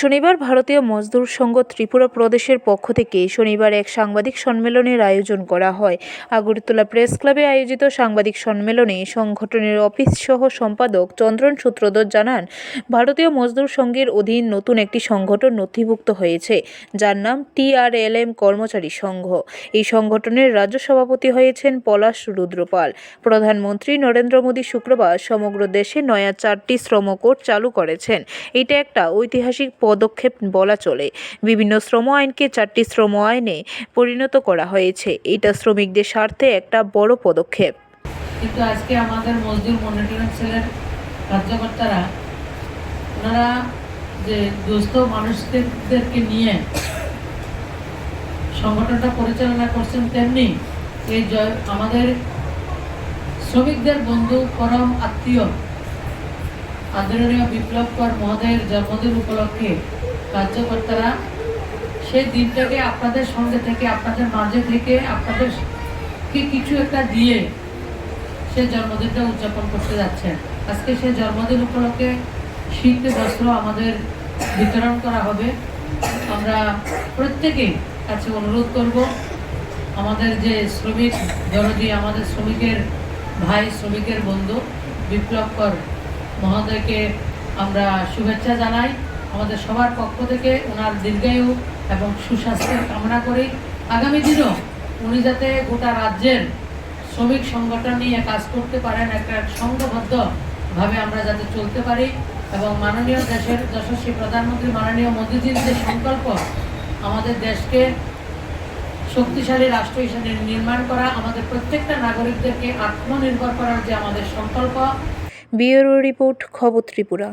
শনিবার ভারতীয় মজদুর সংঘ ত্রিপুরা প্রদেশের পক্ষ থেকে শনিবার এক সাংবাদিক সম্মেলনের আয়োজন করা হয়। আগরতলা প্রেস ক্লাবে আয়োজিত সাংবাদিক সম্মেলনে সংগঠনের অফিস সহ সম্পাদক চন্দ্রন সূত্রধর জানান, ভারতীয় মজদুর সংঘের অধীন নতুন একটি সংগঠন নথিভুক্ত হয়েছে, যার নাম টিআরএলএম কর্মচারী সংঘ। এই সংগঠনের রাজ্য সভাপতি হয়েছেন পলাশ রুদ্রপাল। প্রধানমন্ত্রী নরেন্দ্র মোদী শুক্রবার সমগ্র দেশে নয়া চারটি শ্রম কোড চালু করেছেন। এটা একটা ঐতিহাসিক পদক্ষেপ বলা চলে। বিভিন্ন শ্রম আইনকে চারটি শ্রম আইনে পরিণত করা হয়েছে। এটা শ্রমিকদের স্বার্থে একটা বড় পদক্ষেপ। কিন্তু আজকে আমাদের মজদুর মনিটরিং সেলের কার্যকর্তারা, ওনারা যে দুস্থ মানুষদেরকে নিয়ে সংগঠনটা পরিচালনা করছেন তেমনি এই আমাদের শ্রমিকদের বন্ধু, পরম আত্মীয় আদরণীয় বিপ্লব কর মহোদয়ের জন্মদিন উপলক্ষে কার্যকর্তারা, সেই দিনটাকে আপনাদের সঙ্গে থেকে, আপনাদের মাঝে থেকে আপনাদেরকে কিছু একটা দিয়ে সে জন্মদিনটা উদযাপন করতে যাচ্ছেন। আজকে সে জন্মদিন উপলক্ষে শীত বস্ত্র আমাদের বিতরণ করা হবে। আমরা প্রত্যেকেই কাছে অনুরোধ করব, আমাদের যে শ্রমিক দরদি, আমাদের শ্রমিকের ভাই, শ্রমিকের বন্ধু, বিপ্লব কর মহোদয়কে আমরা শুভেচ্ছা জানাই। আমাদের সবার পক্ষ থেকে ওনার দীর্ঘায়ু এবং সুস্বাস্থ্যের কামনা করি। আগামী দিনও উনি যাতে গোটা রাজ্যের শ্রমিক সংগঠন নিয়ে কাজ করতে পারেন, একটা সংঘবদ্ধভাবে আমরা যাতে চলতে পারি এবং মাননীয় দেশের যশস্বী প্রধানমন্ত্রী মাননীয় মোদীজির যে সংকল্প, আমাদের দেশকে শক্তিশালী রাষ্ট্র হিসেবে নির্মাণ করা, আমাদের প্রত্যেকটা নাগরিকদেরকে আত্মনির্ভর করার যে আমাদের সংকল্প ব্যুরো রিপোর্ট খবর ত্রিপুরা।